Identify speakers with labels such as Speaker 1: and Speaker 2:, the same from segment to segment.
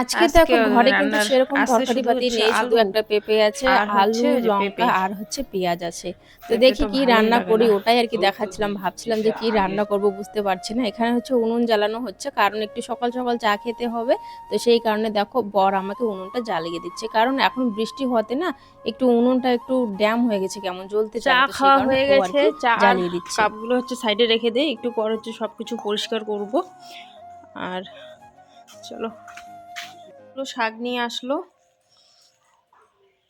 Speaker 1: আজকে
Speaker 2: আজকে
Speaker 1: দেখো ঘরে কিন্তু সেরকম তরকারি পাতি নেই শুধু একটা পেঁপে আছে আলু লঙ্কা আর হচ্ছে পেঁয়াজ আছে। তো দেখি কি রান্না করি ওটাই আর কি দেখাচ্ছিলাম ভাবছিলাম যে কি রান্না করব বুঝতে পারছি না। এখানে হচ্ছে উনুন জ্বালানো হচ্ছে কারণ একটু সকাল সকাল চা খেতে হবে। তো সেই কারণে দেখো বর আমাকে উনুনটা জ্বালিয়ে দিচ্ছে কারণ এখন বৃষ্টি হতে না একটু উনুনটা একটু ড্যাম হয়ে গেছে কেমন জ্বলতে
Speaker 2: চা
Speaker 1: তো
Speaker 2: খাওয়া হয়ে গেছে চা
Speaker 1: জ্বালিয়ে দিচ্ছে।
Speaker 2: কাপগুলো হচ্ছে সাইডে রেখে দিই একটু পর হচ্ছে সবকিছু পরিষ্কার করব। আর চলো। এগুলো শাক নিয়ে আসলো।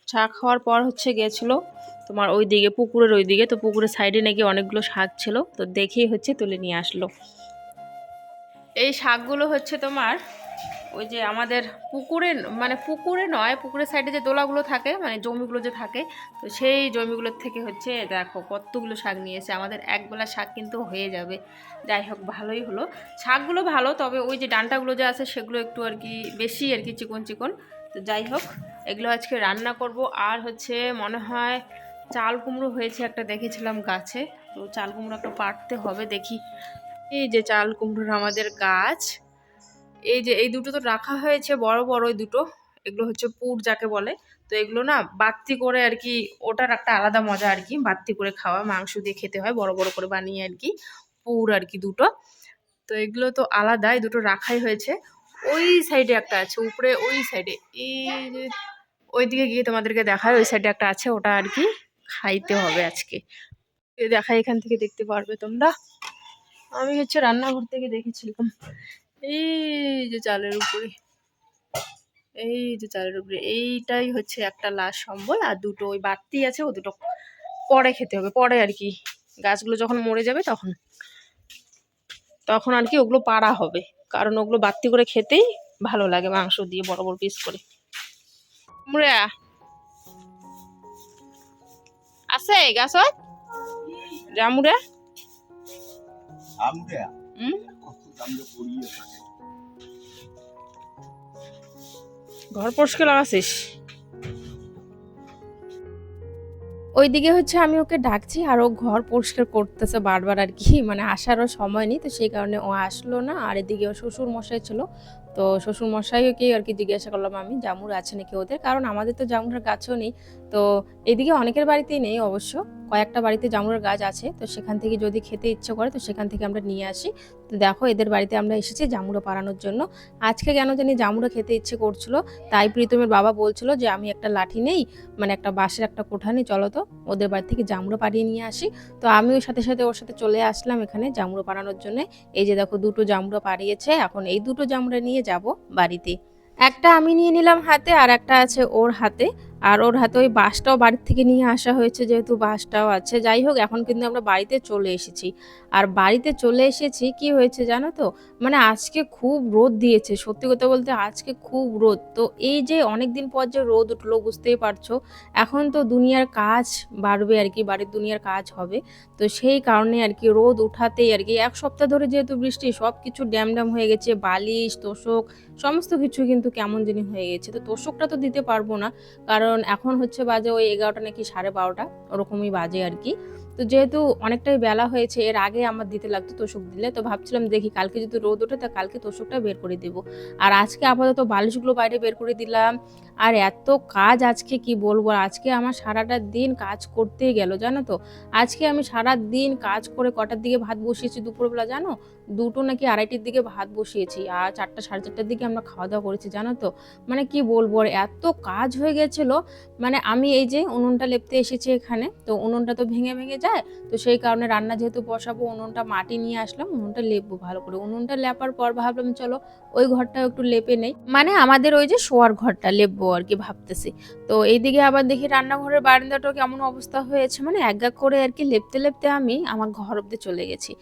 Speaker 2: শাক খাওয়ার পর হচ্ছে গেছিল তোমার ওই দিকে পুকুরের ওই দিকে তো পুকুরের সাইডে নাকি অনেকগুলো শাক ছিল, তো দেখেই হচ্ছে তুলে নিয়ে আসলো। এই শাকগুলো হচ্ছে তোমার ওই যে আমাদের পুকুরে মানে পুকুরে নয়, পুকুরের সাইডে যে দোলাগুলো থাকে মানে জমিগুলো যে থাকে, তো সেই জমিগুলোর থেকে হচ্ছে দেখো কতগুলো শাক নিয়েছে আমাদের একবেলা শাক কিন্তু হয়ে যাবে। যাই হোক, ভালোই হলো। শাকগুলো ভালো, তবে ওই যে ডান্টাগুলো যে আছে, সেগুলো একটু আর কি বেশি আর কি চিকন চিকন। তো যাই হোক, এগুলো আজকে রান্না করব। আর হচ্ছে মনে হয় চাল কুমড়ো হয়েছে একটা দেখেছিলাম গাছে। তো চাল কুমড়ো একটা পাড়তে হবে, দেখি। এই যে চাল কুমড়োর আমাদের গাছ। এই যে, এই দুটো তো রাখা হয়েছে, বড় বড় ওই দুটো। এগুলো হচ্ছে পুর যাকে বলে। তো এগুলো না বাত্তি করে আর কি, ওটার একটা আলাদা মজা আর কি বাত্তি করে খাওয়া, মাংস দিয়ে খেতে হয়, বড় বড় করে বানিয়ে আর কি, পুর আর কি দুটো। তো এগুলো তো আলাদা, এই দুটো রাখাই হয়েছে। ওই সাইডে একটা আছে, উপরে ওই সাইডে। এই যে ওই দিকে গিয়ে তোমাদেরকে দেখায় ওই সাইডে একটা আছে, ওটা আর কি খাইতে হবে আজকে। এই দেখা এখান থেকে দেখতে পারবে তোমরা। আমি হচ্ছে রান্নাঘর থেকে দেখেছিলাম। এই যে চালের উপরে। এই যে চালের উপরে। এইটাই হচ্ছে একটা লাশ সম্বল আর দুটো ওই বাড়তি আছে ও দুটো পরে খেতে হবে। পরে আর কি। গাছগুলো যখন মরে যাবে তখন। তখন আর কি ওগুলো পাড়া হবে। কারণ ওগুলো বাড়তি করে খেতেই ভালো লাগে মাংস দিয়ে বড় বড় পিস করে। মুড়া। আছে গাছত জামুরা
Speaker 3: আমরা
Speaker 2: হুম?
Speaker 3: কত আমরা পড়িয়ে থাকি।
Speaker 2: ঘর পরিষ্কার লাগাছিস
Speaker 1: ওইদিকে হচ্ছে আমি ওকে ডাকছি আর ও ঘর পরিষ্কার করতেছে বারবার আর কি মানে আসারও সময় নেই, তো সেই কারণে ও আসলো না। আর এদিকে ও শ্বশুর মশাই ছিল, তো শ্বশুর মশাইকে আর কি জিজ্ঞাসা করলাম আমি, জামুর আছে নাকি ওদের? কারণ আমাদের তো জামুরের গাছও নেই তো এদিকে অনেকের বাড়িতেই নেই অবশ্য। কয়েকটা বাড়িতে জামুরের গাছ আছে, তো সেখান থেকে যদি খেতে ইচ্ছে করে, তো সেখান থেকে আমরা নিয়ে আসি। তো দেখো, এদের বাড়িতে আমরা এসেছি জামুড়ো পাড়ানোর জন্য। আজকে কেন জানি জামুড়ো খেতে ইচ্ছে করছিল, তাই প্রীতমের বাবা বলছিল যে, আমি একটা লাঠি নেই মানে একটা বাঁশের একটা কোঠা নিই, চলো তো ওদের বাড়ি থেকে জামুড়ো পাড়িয়ে নিয়ে আসি। তো আমিও সাথে সাথে ওর সাথে চলে আসলাম এখানে জামুড়ো পাড়ানোর জন্য। এই যে দেখো, দুটো জামুড়ো পাড়িয়েছে, এখন এই দুটো জামুড়ো নিয়ে যাব বাড়িতে। একটা আমি নিয়ে নিলাম হাতে, আর একটা আছে ওর হাতে। আর ওর হাতে ওই বাসটাও বাড়ির থেকে নিয়ে আসা হয়েছে যেহেতু বাসটাও আছে। যাই হোক, এখন কিন্তু আমরা বাড়িতে চলে এসেছি। আর বাড়িতে চলে এসেছি কি হয়েছে জানো তো? মানে আজকে খুব রোদ দিয়েছে, সত্যি কথা বলতে আজকে খুব রোদ। তো এই যে অনেক দিন পর যে রোদ উঠল, বুঝতেই পারছ, এখন তো দুনিয়ার কাজ বাড়বে আর কি, বাড়ির দুনিয়ার কাজ হবে। তো সেই কারণে আর কি রোদ উঠাতেই আর কি, এক সপ্তাহ ধরে যেহেতু বৃষ্টি সব কিছু ড্যাম ড্যাম হয়ে গেছে, বালিশ, তোষক, সমস্ত কিছু কিন্তু কেমন জানি হয়ে গেছে। তো তোষকটা তো দিতে পারব না, কারণ এখন হচ্ছে বাজে ওই এগারোটা নাকি সাড়ে বারোটা, ওরকমই বাজে আর কি। তো যেহেতু অনেকটাই বেলা হয়েছে, এর আগে আমার দিতে লাগতো তোষক দিলে, তো ভাবছিলাম দেখি কালকে যদি রোদ ওঠে তা কালকে তোষকটা বের করে দেব। আর আজকে আপাতত বালিশগুলো বাইরে বের করে দিলাম। আর এত কাজ আজকে কি বলব, আজকে আমার সারাটা দিন কাজ করতেই গেল, জানো তো? আজকে আমি সারা দিন কাজ করে কটার দিকে ভাত বসিয়েছি দুপুরবেলা, জানো? দুটো নাকি আড়াইটির দিকে ভাত বসিয়েছি আর চারটা, সাড়ে চারটার দিকে আমরা খাওয়া দাওয়া করেছি, জানো তো? মানে কি বলব, আর এত কাজ হয়ে গেছিল। মানে আমি এই যে উনুনটা লেপতে এসেছি এখানে, তো উনুনটা তো ভেঙে ভেঙে যায়, তো সেই কারণে রান্না যেহেতু বসাবো, উনুনটা মাটি নিয়ে আসলাম, উনুনটা লেপবো ভালো করে। উনুনটা লেপার পর ভাবলাম, চলো ওই ঘরটা একটু লেপে নেই। মানে আমাদের ওই যে শোয়ার ঘরটা লেপবো আর কি ভাবতেছি। তো এইদিকে আবার দেখি রান্নাঘরের বারান্দাটাও কেমন অবস্থা হয়েছে মানে এক এক করে আর কি লেপতে লেপতে আমি আমার ঘর অব্দি চলে গেছি।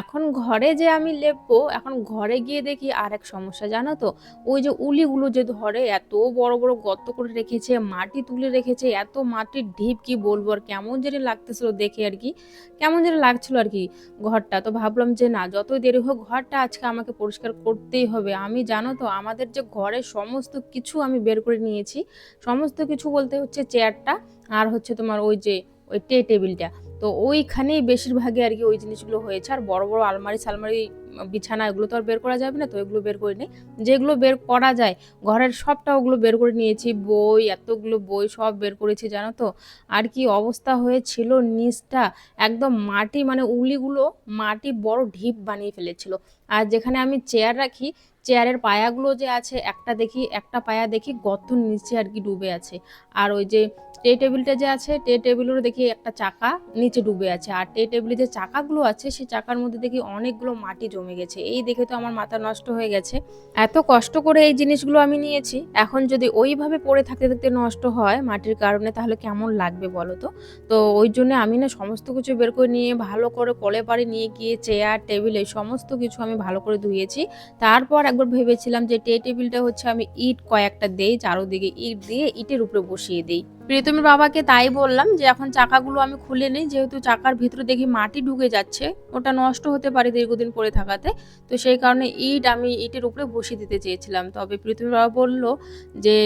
Speaker 1: এখন ঘরে যে আমি লেপবো, এখন ঘরে গিয়ে দেখি আর এক সমস্যা, জানো তো? ওই যে উলিগুলো যে ধরে, এত বড় বড় গর্ত করে রেখেছে, মাটি তুলে রেখেছে, এত মাটির ঢিপ, কি বলব আর কেমন যেন লাগতেছিল দেখে আর কি। কেমন যেন লাগছিল আর কি ঘরটা, তো ভাবলাম যে না, যতই দেরি হোক ঘরটা আজকে আমাকে পরিষ্কার করতেই হবে। আমি জানো তো, আমাদের যে ঘরে সমস্ত কিছু আমি বের করে নিয়েছি, সমস্ত কিছু বলতে হচ্ছে চেয়ারটা আর হচ্ছে তোমার ওই যে, ওই টে। টেবিলটা তো ওইখানেই বেশিরভাগই আর কি ওই জিনিসগুলো হয়েছে। আর বড় বড় আলমারি সালমারি, বিছানা এগুলো তো আর বের করা যাবে না তো এগুলো বের করে নিই যেগুলো বের করা যায়, ঘরের সবটা ওগুলো বের করে নিয়েছি, বই, এতগুলো বই সব বের করেছি, জানো তো। আর কি অবস্থা হয়েছিল নিচটা, একদম মাটি মানে উলিগুলো মাটি বড় ঢিপ বানিয়ে ফেলেছিল। আর যেখানে আমি চেয়ার রাখি চেয়ারের পায়াগুলো যে আছে, একটা দেখি, একটা পায়া দেখি গর্তর নিচে আর কি ডুবে আছে। আর ওই যে টে টেবিলটা যে আছে টে টেবিলেরও দেখি একটা চাকা নিচে ডুবে আছে। আর টে টেবিলে যে চাকাগুলো আছে সেই চাকার মধ্যে দেখি অনেকগুলো মাটি জমে গেছে। এই দেখে তো আমার মাথা নষ্ট হয়ে গেছে। এত কষ্ট করে এই জিনিসগুলো আমি নিয়েছি। এখন যদি ওইভাবে পড়ে থাকতে থাকতে নষ্ট হয় মাটির কারণে, তাহলে কেমন লাগবে বলো তো? তো ওই জন্য আমি না সমস্ত কিছু বের করে নিয়ে, ভালো করে কলে পাড়ে নিয়ে গিয়ে, চেয়ার, টেবিল এই সমস্ত কিছু আমি ভালো করে ধুয়েছি। তারপর একবার ভেবেছিলাম যে টে টেবিলটা হচ্ছে আমি ইট কয়েকটা দেই, চারোদিকে ইট দিয়ে ইটের উপরে বসিয়ে দিই। প্রীতমের বাবাকে তাই বললাম যে, এখন চাকাগুলো আমি খুলে নিই, যেহেতু চাকার ভিতরে দেখি মাটি ঢুকে যাচ্ছে, ওটা নষ্ট হতে পারে দীর্ঘদিন পরে থাকাতে। তো সেই কারণে ইট আমি ইটের উপরে বসিয়ে দিতে চেয়েছিলাম। তবে প্রীতমের বাবা বলল যে,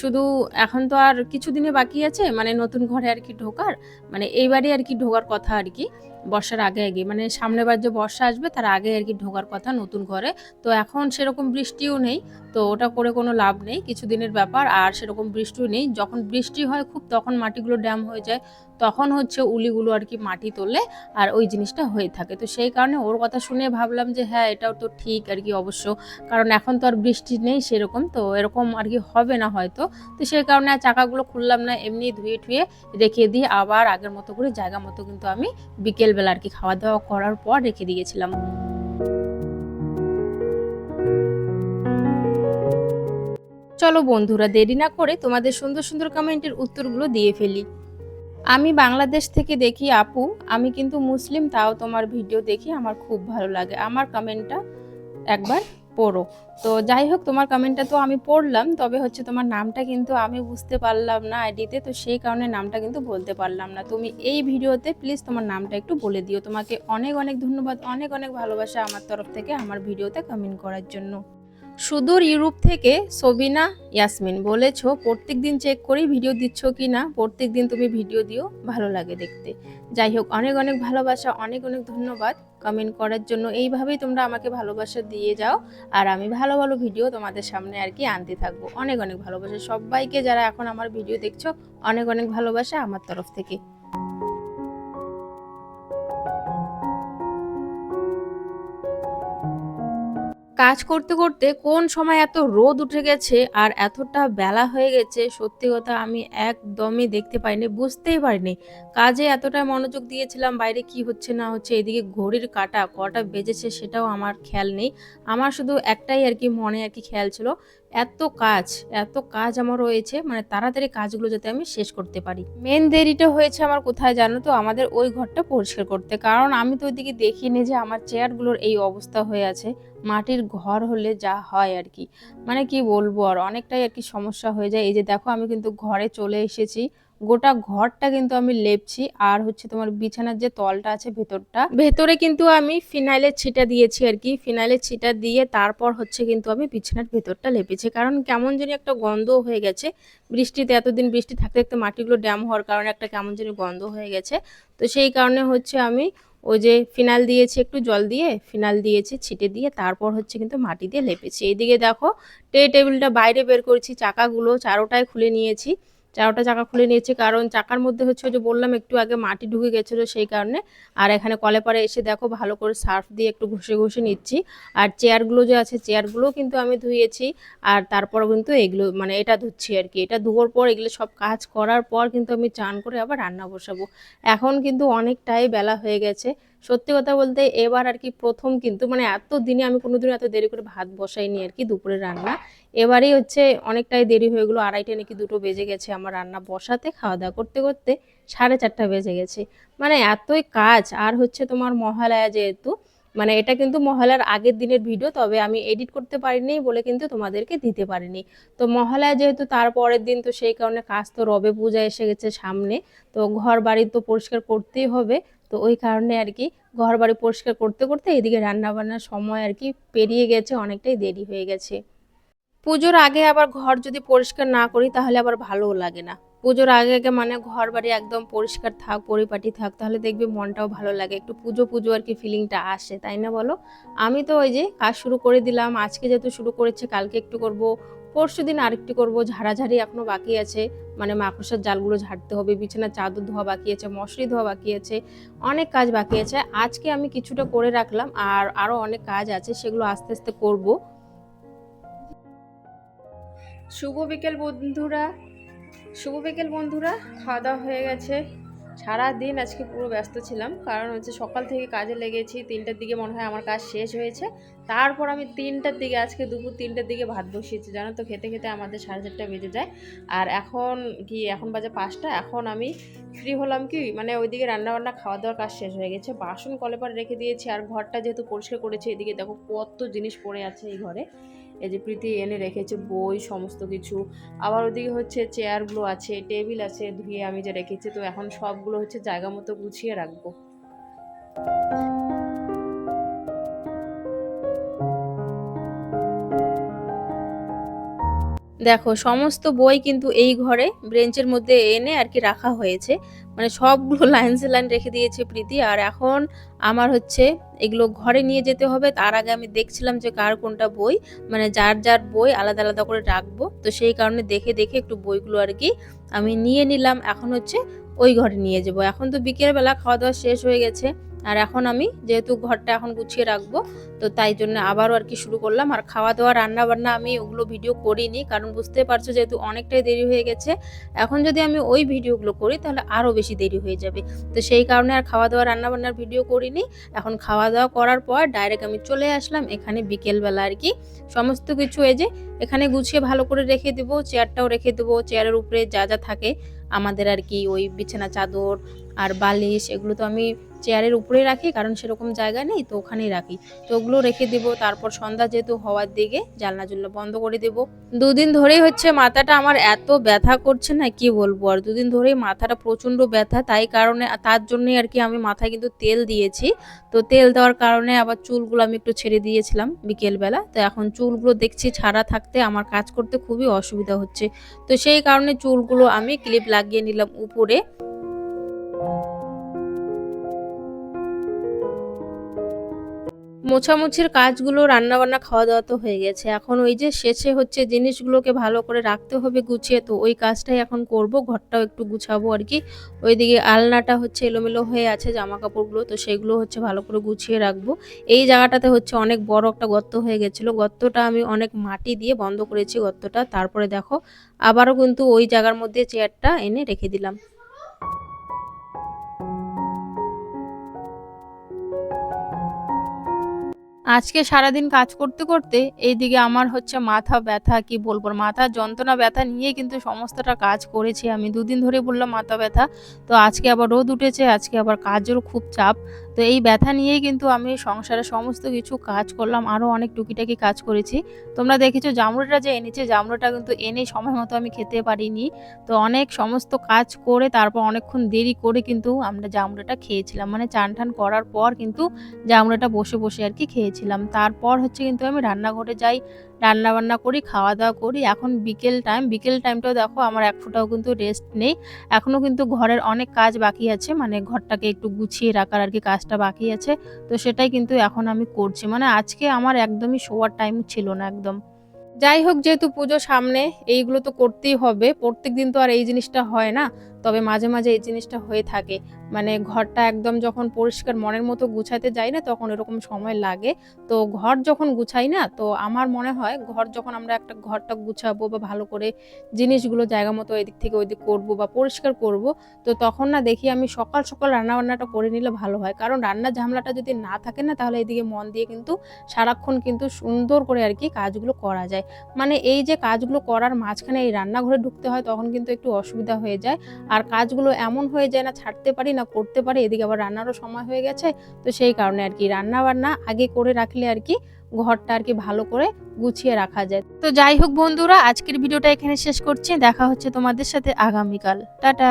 Speaker 1: শুধু এখন তো আর কিছু দিনে বাকি আছে মানে নতুন ঘরে আর কি ঢোকার? মানে এইবারই আর কি ঢোকার কথা আর কি, বর্ষার আগে আগে। মানে সামনের বার যে বর্ষা আসবে, তার আগে আর কি ঢোকার কথা নতুন ঘরে। তো এখন সেরকম বৃষ্টিও নেই তো ওটা করে কোনো লাভ নেই কিছু দিনের ব্যাপার আর সেরকম বৃষ্টিও নেই। যখন বৃষ্টি হয় খুব তখন মাটিগুলো ড্যাম হয়ে যায়, তখন হচ্ছে উলিগুলো আর কি মাটি তোলে আর ওই জিনিসটা হয়ে থাকে। তো সেই কারণে ওর কথা শুনে ভাবলাম যে হ্যাঁ এটাও তো ঠিক আর কি অবশ্য। কারণ এখন তো আর বৃষ্টি নেই সেরকম, তো এরকম আর কি হবে না হয়তো। তো সেই কারণে চাকাগুলো খুললাম না, এমনি ধুয়ে টুয়ে রেখে দিয়ে আবার আগের মতো করে জায়গা মতো কিন্তু আমি বিকেলবেলা আর কি খাওয়া দাওয়া করার পর রেখে দিয়েছিলাম। চলো বন্ধুরা, দেরি না করে তোমাদের সুন্দর সুন্দর কমেন্টের উত্তরগুলো দিয়ে ফেলি। আমি বাংলাদেশ থেকে দেখি আপু, আমি কিন্তু মুসলিম, তাও তোমার ভিডিও দেখি, আমার খুব ভালো লাগে। আমার কমেন্টটা একবার পড়ো। তো যাই হোক, তোমার কমেন্টটা তো আমি পড়লাম, তবে হচ্ছে তোমার নামটা কিন্তু আমি বুঝতে পারলাম না আইডিতে, তো সেই কারণে নামটা কিন্তু বলতে পারলাম না। তুমি এই ভিডিওতে প্লিজ তোমার নামটা একটু বলে দিও। তোমাকে অনেক অনেক ধন্যবাদ, অনেক অনেক ভালোবাসা আমার তরফ থেকে আমার ভিডিওতে কমেন্ট করার জন্য। সুদূর ইউরোপ থেকে সবিনা ইয়াসমিন বলেছ, প্রত্যেক দিন চেক করি ভিডিও দিচ্ছ কি না? প্রত্যেক দিন তুমি ভিডিও দিও, ভালো লাগে দেখতে। যাই হোক, অনেক অনেক ভালোবাসা, অনেক অনেক ধন্যবাদ। কমেন্ট করার জন্য এইভাবেই তোমরা আমাকে ভালোবাসা দিয়ে যাও, আর আমি ভালো ভালো ভিডিও তোমাদের সামনে আর কি আনতে থাকব। অনেক অনেক ভালোবাসা। সবাইকে যারা এখন আমার ভিডিও দেখছ, অনেক অনেক ভালোবাসা আমার তরফ থেকে। কাজ করতে করতে কোন সময় এত রোদ উঠে গেছে আর এতটা বেলা হয়ে গেছে, সত্যি কথা আমি একদমই দেখতে পাইনি, বুঝতেই পারিনি। কাজে এতটা মনোযোগ দিয়েছিলাম, বাইরে কি হচ্ছে না হচ্ছে, এদিকে ঘড়ির কাটা, কটা বেজেছে সেটাও আমার খেয়াল নেই। আমার শুধু একটাই আর কি মনে আর কি খেয়াল ছিল। এত কাজ এত কাজ আমার রয়েছে মানে তাড়াতাড়ি কাজগুলো যাতে আমি শেষ করতে পারি। মেন দেরিটা হয়েছে আমার কোথায় জানো তো? আমাদের ওই ঘরটা পরিষ্কার করতে। কারণ আমি তো ওইদিকে দেখিনি যে আমার চেয়ারগুলোর এই অবস্থা হয়ে আছে। মাটির ঘর হলে যা হয় আর কি। মানে কি বলব আর, অনেকটাই আর কি সমস্যা হয়ে যায়। এই যে দেখো, আমি কিন্তু ঘরে চলে এসেছি। গোটা ঘরটা কিন্তু আমি লেপছি, আর হচ্ছে তোমার বিছানার যে তলটা আছে ভেতরটা, ভেতরে কিন্তু আমি ফিনাইলের ছিটা দিয়েছি আর কি। ফিনাইলের ছিটা দিয়ে তারপর হচ্ছে কিন্তু আমি বিছানার ভেতরটা লেপেছি। কারণ কেমন জানি একটা গন্ধ হয়ে গেছে। বৃষ্টিতে এতদিন বৃষ্টি থাকতে থাকতে মাটিগুলো ড্যাম হওয়ার কারণে একটা কেমন জানি গন্ধ হয়ে গেছে। তো সেই কারণে হচ্ছে আমি ওই যে ফিনাইল দিয়েছি একটু জল দিয়ে, ফিনাইল দিয়েছি, ছিটে দিয়ে তারপর হচ্ছে কিন্তু মাটি দিয়ে লেপেছি। এইদিকে দেখো, টে টেবিলটা বাইরে বের করেছি, চাকাগুলো চারোটায় খুলে নিয়েছি। চারোটা চাকা খুলে নিয়েছি। কারণ চাকার মধ্যে হচ্ছে যে বললাম, একটু আগে মাটি ঢুকে গেছিল সেই কারণে। আর এখানে কলে পারে এসে দেখো ভালো করে সার্ফ দিয়ে একটু ঘষে ঘষে নিচ্ছি। আর চেয়ারগুলো যে আছে, চেয়ারগুলোও কিন্তু আমি ধুয়েছি। আর তারপর কিন্তু এগুলো মানে এটা ধুচ্ছি আর কি। এটা ধোয়ার পর এগুলো সব কাজ করার পর কিন্তু আমি চান করে আবার রান্না বসাবো। এখন কিন্তু অনেকটাই বেলা হয়ে গেছে। সত্যি কথা বলতে এবার আর কি প্রথম কিন্তু মানে এত দিনে আমি কোনোদিনও এত দেরি করে ভাত বসাইনি আর কি দুপুরে রান্না। এবারেই হচ্ছে অনেকটাই দেরি হয়ে গেলো, আড়াইটে নাকি দুটো বেজে গেছে আমার রান্না বসাতে খাওয়া দাওয়া করতে করতে সাড়ে চারটা বেজে গেছে। মানে এতই কাজ, আর হচ্ছে তোমার মহালয়া যেহেতু মানে এটা কিন্তু মহালয়ার আগের দিনের ভিডিও, তবে আমি এডিট করতে পারিনি বলে কিন্তু তোমাদেরকে দিতে পারিনি। তো মহালয়া যেহেতু তার পরের দিন, তো সেই কারণে কাজ তো রবে পূজা এসে গেছে সামনে। তো ঘর বাড়ি তো পরিষ্কার করতেই হবে, তো ওই কারণে আর কি ঘর বাড়ি পরিষ্কার করতে করতে এদিকে রান্না বান্নার সময় আর কি পেরিয়ে গেছে, অনেকটাই দেরি হয়ে গেছে। পুজোর আগে আবার ঘর যদি পরিষ্কার না করি, তাহলে আবার ভালোও লাগে না। পুজোর আগে আগে মানে ঘর বাড়ি একদম পরিষ্কার থাক, পরিপাটি থাক, তাহলে দেখবি মনটাও ভালো লাগে। একটু পুজো পুজো আর কি ফিলিংটা আসে, তাই না বলো? আমি তো ওই যে কাজ শুরু করে দিলাম, আজকে যেহেতু শুরু করেছে, কালকে একটু করব, পরশু দিন আরেকটু করব, ঝাড়াঝাড়ি এখনও বাকি আছে। মানে মাকড়সার জালগুলো ঝাড়তে হবে, বিছানার চাদর ধোয়া বাকি আছে, মশারি ধোয়া বাকি আছে, অনেক কাজ বাকি আছে। আজকে আমি কিছুটা করে রাখলাম আর আরও অনেক কাজ আছে, সেগুলো আস্তে আস্তে করব।
Speaker 2: শুভ বিকেল বন্ধুরা। শুভ বিকেল বন্ধুরা, খাওয়া দাওয়া হয়ে গেছে। সারা দিন আজকে পুরো ব্যস্ত ছিলাম, কারণ হচ্ছে সকাল থেকে কাজে লেগেছি, তিনটার দিকে মনে হয় আমার কাজ শেষ হয়েছে। তারপর আমি তিনটার দিকে, আজকে দুপুর তিনটার দিকে ভাত বসিয়েছি, জানো তো, খেতে খেতে আমাদের সাড়ে চারটা বেজে যায়। আর এখন কি, এখন বাজে পাঁচটা, এখন আমি ফ্রি হলাম কি মানে ওইদিকে রান্নাবান্না খাওয়া দাওয়ার কাজ শেষ হয়ে গেছে। বাসন কলেপার রেখে দিয়েছি, আর ঘরটা যেহেতু পরিষ্কার করেছি, এদিকে দেখো কত জিনিস পড়ে আছে এই ঘরে। এই যে প্রীতি এনে রেখেছে বই, সমস্ত কিছু। আবার ওদিকে হচ্ছে চেয়ারগুলো আছে টেবিল আছে, ধুয়ে আমি যে রেখেছি, তো এখন সবগুলো হচ্ছে জায়গা মতো গুছিয়ে রাখব।
Speaker 1: দেখো, সমস্ত বই কিন্তু এই ঘরে ব্রেঞ্চের মধ্যে এনে আর কি রাখা হয়েছে। মানে সবগুলো লাইন সে লাইন রেখে দিয়েছে প্রীতি। আর এখন আমার হচ্ছে এগুলো ঘরে নিয়ে যেতে হবে। তার আগে আমি দেখছিলাম যে কার কোনটা বই মানে যার যার বই আলাদা আলাদা করে রাখব। তো সেই কারণে দেখে দেখে একটু বইগুলো আর কি আমি নিয়ে নিলাম। এখন হচ্ছে ওই ঘরে নিয়ে যাব। এখন তো বিকেলবেলা খাওয়া দাওয়া শেষ হয়ে গেছে। আর এখন আমি যেহেতু ঘরটা এখন গুছিয়ে রাখব, তো তাই জন্য আবারও আর কি শুরু করলাম। আর খাওয়া দাওয়া রান্না বান্না আমি ওগুলো ভিডিও করিনি, কারণ বুঝতে পারছ যেহেতু অনেকটাই দেরি হয়ে গেছে। এখন যদি আমি ওই ভিডিওগুলো করি, তাহলে আরও বেশি দেরি হয়ে যাবে। তো সেই কারণে আর খাওয়া দাওয়া রান্না বান্নার ভিডিও করিনি। এখন খাওয়া দাওয়া করার পর ডাইরেক্ট আমি চলে আসলাম এখানে বিকেলবেলা আর কি। সমস্ত কিছু এই যে এখানে গুছিয়ে ভালো করে রেখে দেবো চেয়ারটাও রেখে দেবো। চেয়ারের উপরে যা যা থাকে আমাদের আর কি ওই বিছানা, চাদর আর বালিশ, এগুলো তো আমি চেয়ারের উপরে রাখি, কারণ সেরকম জায়গা নেই, তো ওখানেই রাখি। তো ওগুলো রেখে দেব, তারপর সন্ধ্যা যেহেতু হওয়ার দিকে, জানলা জুল্লা বন্ধ করে দেব। দুদিন ধরেই হচ্ছে মাথাটা আমার এত ব্যথা করছে না, কি বলব আর, দুদিন ধরেই মাথাটা প্রচণ্ড ব্যথা, তাই কারণে, তার জন্যই আর কি আমি মাথায় কিন্তু তেল দিয়েছি। তো তেল দেওয়ার কারণে আবার চুলগুলো আমি একটু ছেড়ে দিয়েছিলাম বিকেলবেলা। তো এখন চুলগুলো দেখছি ছাড়া থাকতে আমার কাজ করতে খুবই অসুবিধা হচ্ছে। তো সেই কারণে চুলগুলো আমি ক্লিপ লাগিয়ে নিলাম উপরে। মোছামুছির কাজগুলো, রান্নাবান্না খাওয়া দাওয়া তো হয়ে গেছে। এখন ওই যে শেষে হচ্ছে জিনিসগুলোকে ভালো করে রাখতে হবে, গুছিয়ে। তো ওই কাজটাই এখন করব, ঘরটাও একটু গুছাবো আর কি। ওইদিকে আলনাটা হচ্ছে এলোমেলো হয়ে আছে জামা কাপড়গুলো তো সেগুলো হচ্ছে ভালো করে গুছিয়ে রাখব। এই জায়গাটাতে হচ্ছে অনেক বড় একটা গর্ত হয়ে গেছিল। গর্তটা আমি অনেক মাটি দিয়ে বন্ধ করেছি গর্তটা। তারপরে দেখো, আবারও কিন্তু ওই জায়গার মধ্যে চেয়ারটা এনে রেখে দিলাম। আজকে সারাদিন কাজ করতে করতে এইদিকে আমার হচ্ছে মাথা ব্যথা, কি বলব, মাথা যন্ত্রণা ব্যথা নিয়ে কিন্তু সমস্তটা কাজ করেছি আমি। দুদিন ধরে বললাম মাথা ব্যথা, তো আজকে আবার রোদ উঠেছে, আজকে আবার কাজেরও খুব চাপ। তো এই ব্যথা নিয়েই কিন্তু আমি সংসারে সমস্ত কিছু কাজ করলাম, আরও অনেক টুকিটাকি কাজ করেছি। তোমরা দেখেছ জামরুটা যে এনেছে, জামরুটা কিন্তু এনে সময় মতো আমি খেতে পারিনি। তো অনেক সমস্ত কাজ করে তারপর অনেকক্ষণ দেরি করে কিন্তু আমরা জামরুটা খেয়েছিলাম। মানে চান টান করার পর কিন্তু জামরুটা বসে বসে আর কি খেয়েছিলাম তারপর হচ্ছে কিন্তু আমি রান্নাঘরে যাই রান্না বান্না করি খাওয়া দাওয়া করি। এখন বিকেল টাইম বিকেল টাইমটাও দেখো আমার এক ফোঁটাও কিন্তু রেস্ট নেই। এখনও কিন্তু ঘরের অনেক কাজ বাকি আছে মানে ঘরটাকে একটু গুছিয়ে রাখার আর কি কাজটা বাকি আছে। তো সেটাই কিন্তু এখন আমি করছি। মানে আজকে আমার একদমই শোয়ার টাইম ছিল না একদম। যাই হোক, যেহেতু পুজো সামনে, এইগুলো তো করতেই হবে। প্রত্যেক দিন তো আর এই জিনিসটা হয় না। তবে মাঝে মাঝে এই জিনিসটা হয়ে থাকে। মানে ঘরটা একদম যখন পরিষ্কার মনের মতো গুছাতে যাই না, তখন এরকম সময় লাগে। তো ঘর যখন গুছাই না, তো আমার মনে হয় ঘর যখন আমরা একটা ঘরটা গুছাবো বা ভালো করে জিনিসগুলো জায়গা মতো এদিক থেকে ওইদিক করব বা পরিষ্কার করব, তো তখন না দেখি আমি সকাল সকাল রান্না বান্নাটা করে নিলে ভালো হয়। কারণ রান্না ঝামেলাটা যদি না থাকে না, তাহলে এদিকে মন দিয়ে কিন্তু সারাক্ষণ কিন্তু সুন্দর করে আর কি কাজগুলো করা যায়। মানে এই যে কাজগুলো করার মাঝখানে এই রান্নাঘরে ঢুকতে হয়, তখন কিন্তু একটু অসুবিধা হয়ে যায়। আর কাজগুলো এমন হয়ে যায় না, ছাড়তে পারি না করতে পারে, এদিকে আবার রান্নারও সময় হয়ে গেছে, তো সেই কারণে আর কি রান্না বান্না আগে করে রাখলে আর কি ঘরটা আর কি ভালো করে গুছিয়ে রাখা যায়। তো যাই হোক বন্ধুরা, আজকের ভিডিওটা এখানে শেষ করছি, দেখা হচ্ছে তোমাদের সাথে আগামীকাল। টাটা!